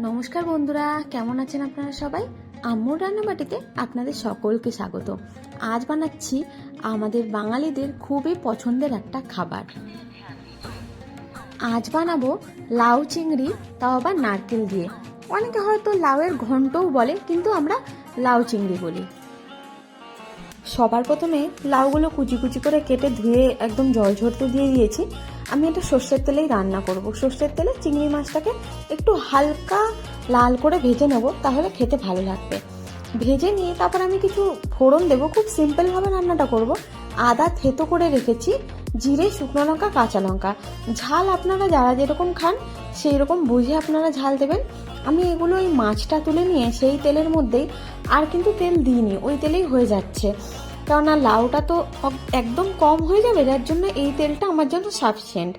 নমস্কার বন্ধুরা, কেমন আছেন আপনারা সবাই? আম্মুর রান্নাবাটিতে আপনাদের সকলকে স্বাগত। আজ বানাচ্ছি আমাদের বাঙালিদের খুবই পছন্দের একটা খাবার। আজ বানাবো লাউ চিংড়ি, তাও আবার নারকেল দিয়ে। অনেকে হয়তো লাউয়ের ঘন্টও বলে, কিন্তু আমরা লাউ চিংড়ি বলি। সবার প্রথমে লাউগুলো কুচি কুচি করে কেটে ধুয়ে একদম জল ঝরতে দিয়ে দিয়েছি। আমি এটা সর্ষের তেলেই রান্না করব। সর্ষের তেলে চিংড়ি মাছটাকে একটু হালকা লাল করে ভেজে নেব, তাহলে খেতে ভালো লাগবে। ভেজে নিয়ে তারপর আমি কিছু ফোড়ন দেবো। খুব সিম্পলভাবে রান্নাটা করব। আদা থেতো করে রেখেছি, জিরে, শুকনো লঙ্কা, কাঁচা লঙ্কা। ঝাল আপনারা যারা যেরকম খান সেই রকম বুঝে আপনারা ঝাল দেবেন। আমি এগুলো ওই মাছটা তুলে নিয়ে সেই তেলের মধ্যেই আর কিন্তু তেল দিইনি, ওই তেলেই হয়ে যাচ্ছে। কেননা লাউটা তো একদম কম হয়ে যাবে, যার জন্য এই তেলটা আমার জন্য সাফিসিয়েন্ট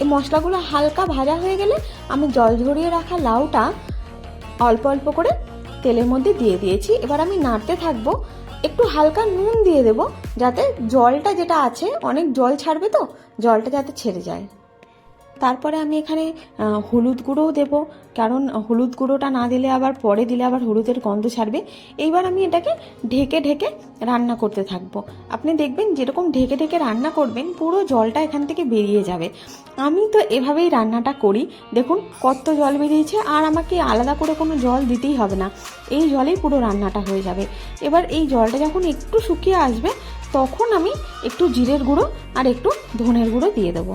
এই মশলাগুলো হালকা ভাজা হয়ে গেলে আমি জল ঝরিয়ে রাখা লাউটা অল্প অল্প করে তেলের মধ্যে দিয়ে দিয়েছি। এবার আমি নাড়তে থাকব, একটু হালকা নুন দিয়ে দেবো, যাতে জলটা যেটা আছে, অনেক জল ছাড়বে তো, জলটা যাতে ছেড়ে যায়। তারপরে আমি এখানে হলুদ গুঁড়োও দেব। কারণ হলুদ গুঁড়োটা না দিলে আবার, পরে দিলে আবার হলুদের গন্ধ ছাড়বে। এইবার আমি এটাকে ঢেকে ঢেকে রান্না করতে থাকব। আপনি দেখবেন, যেরকম ঢেকে ঢেকে রান্না করবেন, পুরো জলটা এখান থেকে বেরিয়ে যাবে। আমি তো এভাবেই রান্নাটা করি। দেখুন, কত জল বেরিয়েছে, আর আমাকে আলাদা করে কোনো জল দিতেই হবে না। এই জলেই পুরো রান্নাটা হয়ে যাবে। এবার এই জলটা যখন একটু শুকিয়ে আসবে, তখন আমি একটু জিরের গুঁড়ো আর একটু ধনের গুঁড়ো দিয়ে দেবো।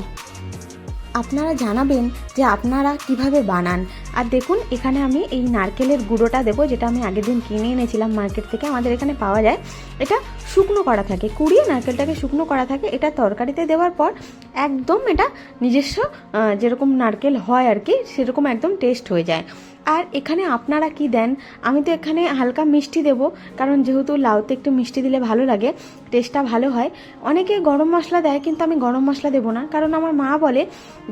আপনারা জানাবেন যে আপনারা কীভাবে বানান। আর দেখুন, এখানে আমি এই নারকেলের গুঁড়োটা দেবো, যেটা আমি আগের দিন কিনে এনেছিলাম মার্কেট থেকে, আমাদের এখানে পাওয়া যায়। এটা শুকনো করা থাকে। কুড়িয়ে নারকেলটাকে শুকনো করা থাকে। এটা তরকারিতে দেওয়ার পর একদম এটা নিজস্ব যেরকম নারকেল হয় আর কি, সেরকম একদম টেস্ট হয়ে যায়। আর এখানে আপনারা কি দেন? আমি তো এখানে হালকা মিষ্টি দেব, কারণ যেহেতু লাউতে একটু মিষ্টি দিলে ভালো লাগে টেস্টটা ভালো হয়। অনেকে গরম মশলা দেয়, কিন্তু আমি গরম মশলা দেবো না, কারণ আমার মা বলে,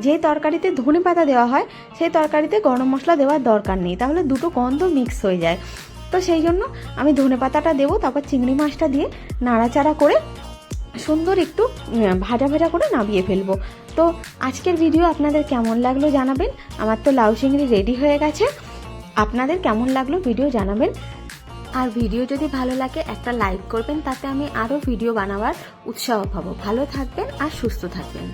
যে তরকারিতে ধনে পাতা দেওয়া হয় সেই তরকারিতে গরম মশলা দেওয়ার দরকার নেই, তাহলে দুটো গন্ধ মিক্স হয়ে যায়। তো সেই জন্য আমি ধনে পাতাটা দেবো, তারপর চিংড়ি মাছটা দিয়ে নাড়াচাড়া করে সুন্দর একটু ভাজা ভাজা করে নামিয়ে ফেলব। তো আজকের ভিডিও আপনাদের কেমন লাগল জানাবেন? আমার তো লাউ চিংড়ি রেডি হয়ে গেছে। আপনাদের কেমন লাগল ভিডিও জানাবেন? আর ভিডিও যদি ভালো লাগে, একটা লাইক করবেন, তাতে আমি আরও ভিডিও বানাবার উৎসাহ পাবো। ভালো থাকবেন আর সুস্থ থাকবেন।